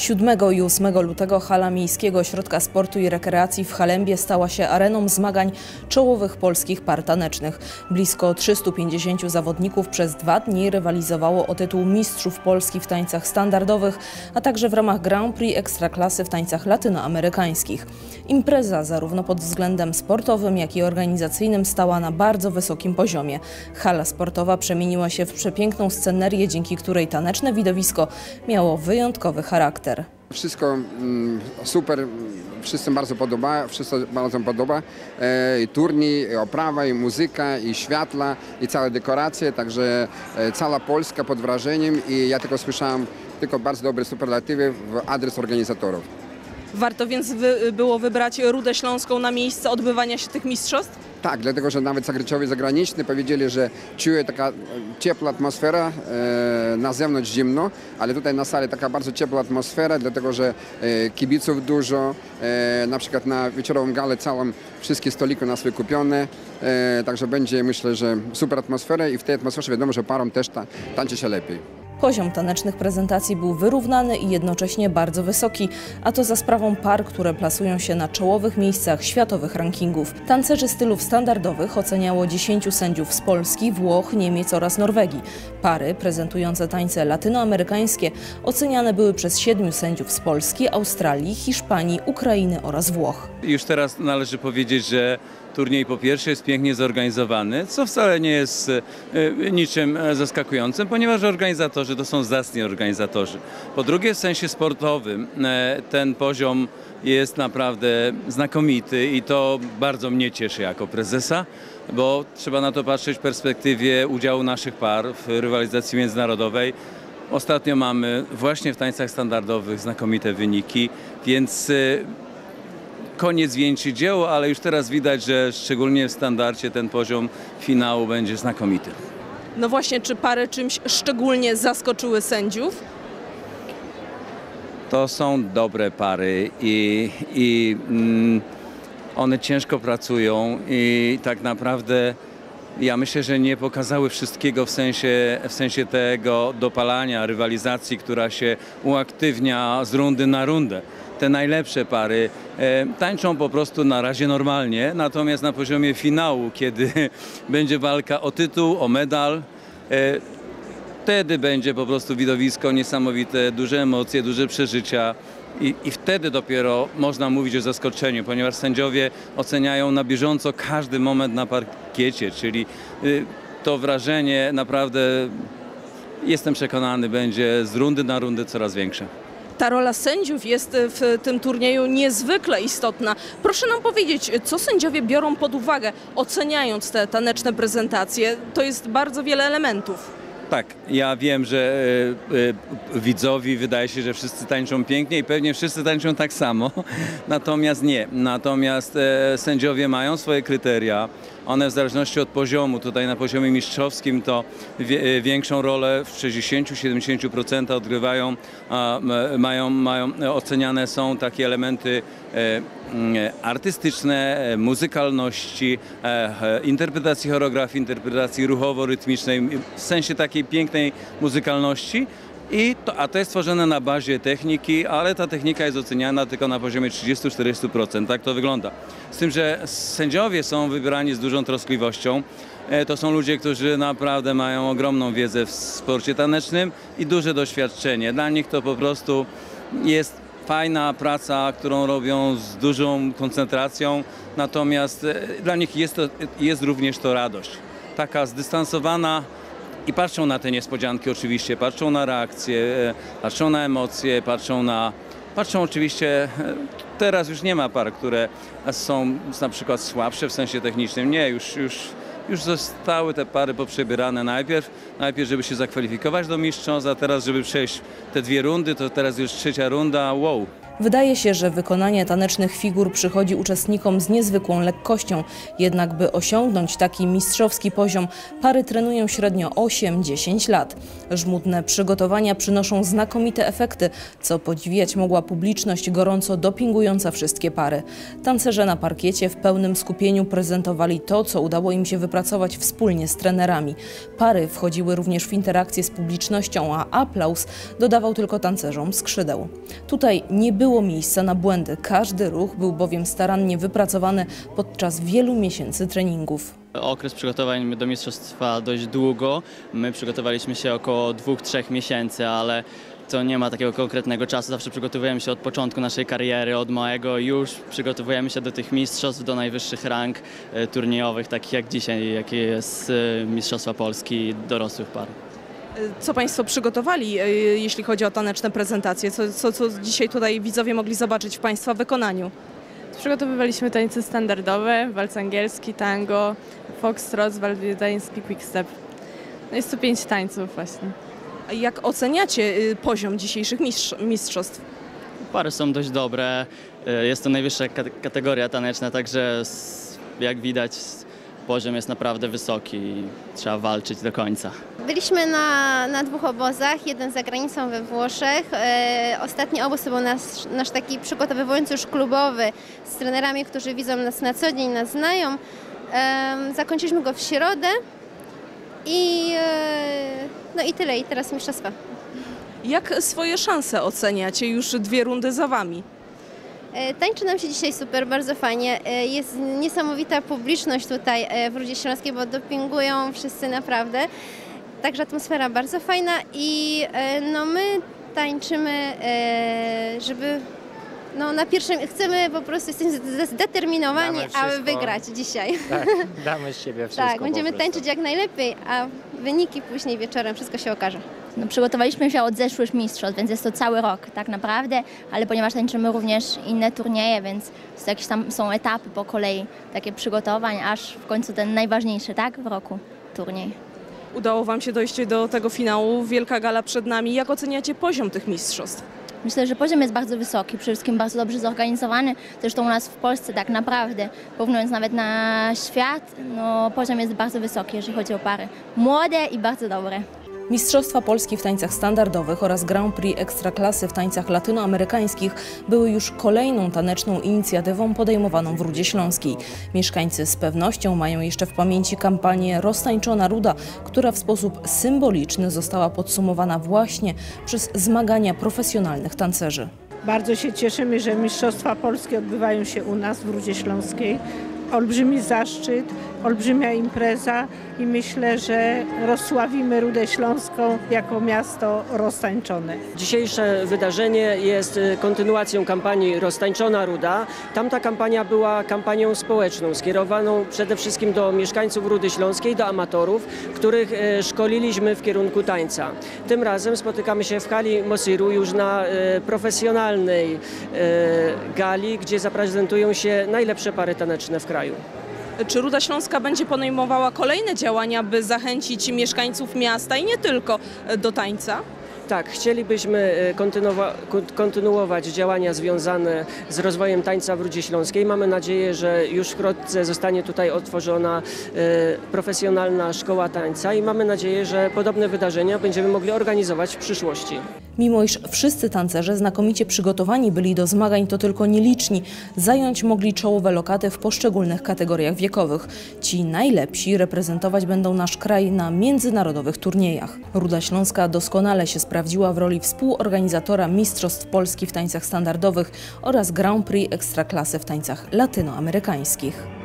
7 i 8 lutego hala Miejskiego Ośrodka Sportu i Rekreacji w Halembie stała się areną zmagań czołowych polskich par tanecznych. Blisko 350 zawodników przez dwa dni rywalizowało o tytuł mistrzów Polski w tańcach standardowych, a także w ramach Grand Prix Ekstraklasy w tańcach latynoamerykańskich. Impreza zarówno pod względem sportowym, jak i organizacyjnym stała na bardzo wysokim poziomie. Hala sportowa przemieniła się w przepiękną scenerię, dzięki której taneczne widowisko miało wyjątkowy charakter. Wszystko mm, super, wszyscy bardzo podoba, wszyscy bardzo podoba. E, I turniej, i oprawa, i muzyka, i światła, i całe dekoracje, także e, cała Polska pod wrażeniem i ja tylko słyszałem tylko bardzo dobre superlatywy w adres organizatorów. Warto więc wy, było wybrać Rudę Śląską na miejsce odbywania się tych mistrzostw? Tak, dlatego że nawet zagranicznowie zagraniczni powiedzieli, że czuje taka e, ciepła atmosfera, e, na zewnątrz zimno, ale tutaj na sali taka bardzo ciepła atmosfera, dlatego że e, kibiców dużo, e, na przykład na wieczorową galę całą wszystkie stoliki nas wykupione, e, także będzie myślę, że super atmosfera i w tej atmosferze wiadomo, że parom też ta, tańczy się lepiej. Poziom tanecznych prezentacji był wyrównany i jednocześnie bardzo wysoki, a to za sprawą par, które plasują się na czołowych miejscach światowych rankingów. Tancerzy stylów standardowych oceniało 10 sędziów z Polski, Włoch, Niemiec oraz Norwegii. Pary prezentujące tańce latynoamerykańskie oceniane były przez 7 sędziów z Polski, Australii, Hiszpanii, Ukrainy oraz Włoch. Już teraz należy powiedzieć, że turniej po pierwsze jest pięknie zorganizowany, co wcale nie jest e, niczym e, zaskakującym, ponieważ organizatorzy to są zacni organizatorzy. Po drugie w sensie sportowym e, ten poziom jest naprawdę znakomity i to bardzo mnie cieszy jako prezesa, bo trzeba na to patrzeć w perspektywie udziału naszych par w rywalizacji międzynarodowej. Ostatnio mamy właśnie w tańcach standardowych znakomite wyniki, więc koniec wieńczy dzieło, ale już teraz widać, że szczególnie w standardzie ten poziom finału będzie znakomity. No właśnie, czy pary czymś szczególnie zaskoczyły sędziów? To są dobre pary i, i mm, one ciężko pracują i tak naprawdę ja myślę, że nie pokazały wszystkiego w sensie, w sensie tego dopalania, rywalizacji, która się uaktywnia z rundy na rundę te najlepsze pary e, tańczą po prostu na razie normalnie, natomiast na poziomie finału, kiedy będzie walka o tytuł, o medal, e, wtedy będzie po prostu widowisko niesamowite, duże emocje, duże przeżycia. I, I, wtedy dopiero można mówić o zaskoczeniu, ponieważ sędziowie oceniają na bieżąco każdy moment na parkiecie, czyli y, to wrażenie naprawdę, jestem przekonany, będzie z rundy na rundę coraz większe ta rola sędziów jest w tym turnieju niezwykle istotna. Proszę nam powiedzieć, co sędziowie biorą pod uwagę, oceniając te taneczne prezentacje? To jest bardzo wiele elementów. Tak, ja wiem, że y, y, widzowi wydaje się, że wszyscy tańczą pięknie i pewnie wszyscy tańczą tak samo. Natomiast nie. Natomiast e, sędziowie mają swoje kryteria. One w zależności od poziomu, tutaj na poziomie mistrzowskim to wie, większą rolę w 60-70% odgrywają, mają, mają, oceniane są takie elementy e, artystyczne, e, muzykalności, e, interpretacji choreografii, interpretacji ruchowo-rytmicznej, w sensie takiej pięknej muzykalności. I to, a to jest tworzone na bazie techniki, ale ta technika jest oceniana tylko na poziomie 30-40%. Tak to wygląda. Z tym, że sędziowie są wybierani z dużą troskliwością. E, to są ludzie, którzy naprawdę mają ogromną wiedzę w sporcie tanecznym i duże doświadczenie. Dla nich to po prostu jest fajna praca, którą robią z dużą koncentracją, natomiast e, dla nich jest, to, jest również to radość. Taka zdystansowana i patrzą na te niespodzianki oczywiście, patrzą na reakcje, e, patrzą na emocje, patrzą na... Patrzą oczywiście, e, teraz już nie ma par, które są na przykład słabsze w sensie technicznym. Nie, już, już, już zostały te pary poprzebierane najpierw, najpierw żeby się zakwalifikować do mistrzostw, a teraz żeby przejść te dwie rundy, to teraz już trzecia runda, wow. Wydaje się, że wykonanie tanecznych figur przychodzi uczestnikom z niezwykłą lekkością, jednak by osiągnąć taki mistrzowski poziom, pary trenują średnio 8-10 lat. Żmudne przygotowania przynoszą znakomite efekty, co podziwiać mogła publiczność gorąco dopingująca wszystkie pary. Tancerze na parkiecie w pełnym skupieniu prezentowali to, co udało im się wypracować wspólnie z trenerami. Pary wchodziły również w interakcję z publicznością, a aplauz dodawał tylko tancerzom skrzydeł. Tutaj nie było miejsca na błędy, każdy ruch był bowiem starannie wypracowany podczas wielu miesięcy treningów. Okres przygotowań do mistrzostw trwa dość długo. My przygotowaliśmy się około 2-3 miesięcy, ale to nie ma takiego konkretnego czasu. Zawsze przygotowujemy się od początku naszej kariery, od małego już przygotowujemy się do tych mistrzostw, do najwyższych rang e, turniejowych, takich jak dzisiaj, jakie jest e, Mistrzostwa Polski dorosłych par. Co Państwo przygotowali, e, jeśli chodzi o taneczne prezentacje? Co, co, co dzisiaj tutaj widzowie mogli zobaczyć w Państwa wykonaniu? Przygotowywaliśmy tańce standardowe, walc angielski, tango, foxtrot, waldański, quickstep. No jest tu pięć tańców właśnie. A Jak oceniacie y, poziom dzisiejszych mistrz, mistrzostw? Pary są dość dobre, e, jest to najwyższa kate- kategoria taneczna, także jak widać poziom jest naprawdę wysoki i trzeba walczyć do końca. Byliśmy na, na dwóch obozach, jeden za granicą we Włoszech. E, ostatni obóz to był nasz, nasz taki przygotowywujący już klubowy z trenerami, którzy widzą nas na co dzień, nas znają. Em, zakończyliśmy go w środę i, e, no i tyle, i teraz mistrzostwa. Jak swoje szanse oceniacie? Już dwie rundy za Wami. E, Tańczy nam się dzisiaj super, bardzo fajnie. E, Jest niesamowita publiczność tutaj e, w Rudzie Śląskiej, bo dopingują wszyscy naprawdę. Także atmosfera bardzo fajna i no my tańczymy, żeby no na pierwszym, chcemy po prostu, jesteśmy zde- zdeterminowani, aby wygrać dzisiaj. Tak, damy z siebie wszystko. Tak, będziemy tańczyć jak najlepiej, a wyniki później wieczorem, wszystko się okaże. No, przygotowaliśmy się od zeszłych mistrzostw, więc jest to cały rok tak naprawdę, ale ponieważ tańczymy również inne turnieje, więc jest jakieś tam są etapy po kolei takie przygotowań, aż w końcu ten najważniejszy, tak, w roku turniej. Udało Wam się dojść do tego finału, wielka gala przed nami. Jak oceniacie poziom tych mistrzostw? Myślę, że poziom jest bardzo wysoki, przede wszystkim bardzo dobrze zorganizowany. Zresztą u nas w Polsce tak naprawdę, porównując nawet na świat, no, poziom jest bardzo wysoki, jeżeli chodzi o pary. Młode i bardzo dobre. Mistrzostwa Polski w tańcach standardowych oraz Grand Prix Ekstraklasy w tańcach latynoamerykańskich były już kolejną taneczną inicjatywą podejmowaną w Rudzie Śląskiej. Mieszkańcy z pewnością mają jeszcze w pamięci kampanię Roztańczona Ruda, która w sposób symboliczny została podsumowana właśnie przez zmagania profesjonalnych tancerzy. Bardzo się cieszymy, że Mistrzostwa Polskie odbywają się u nas w Rudzie Śląskiej. Olbrzymi zaszczyt, olbrzymia impreza i myślę, że rozsławimy Rudę Śląską jako miasto roztańczone. Dzisiejsze wydarzenie jest y, kontynuacją kampanii Roztańczona Ruda. Tamta kampania była kampanią społeczną, skierowaną przede wszystkim do mieszkańców Rudy Śląskiej, do amatorów, których y, szkoliliśmy w kierunku tańca. Tym razem spotykamy się w hali Mosiru już na y, profesjonalnej gali, gdzie zaprezentują się najlepsze pary taneczne w kraju. Czy Ruda Śląska będzie podejmowała kolejne działania, by zachęcić mieszkańców miasta i nie tylko e, do tańca? Tak, chcielibyśmy e, kontynuowa- kon- kontynuować działania związane z rozwojem tańca w Rudzie Śląskiej. Mamy nadzieję, że już wkrótce zostanie tutaj otworzona e, profesjonalna szkoła tańca i mamy nadzieję, że podobne wydarzenia będziemy mogli organizować w przyszłości. Mimo iż wszyscy tancerze znakomicie przygotowani byli do zmagań, to tylko nieliczni zająć mogli czołowe lokaty w poszczególnych kategoriach wiekowych. Ci najlepsi reprezentować będą nasz kraj na międzynarodowych turniejach. Ruda Śląska doskonale się sprawdziła w roli współorganizatora Mistrzostw Polski w tańcach standardowych oraz Grand Prix Ekstraklasy w tańcach latynoamerykańskich.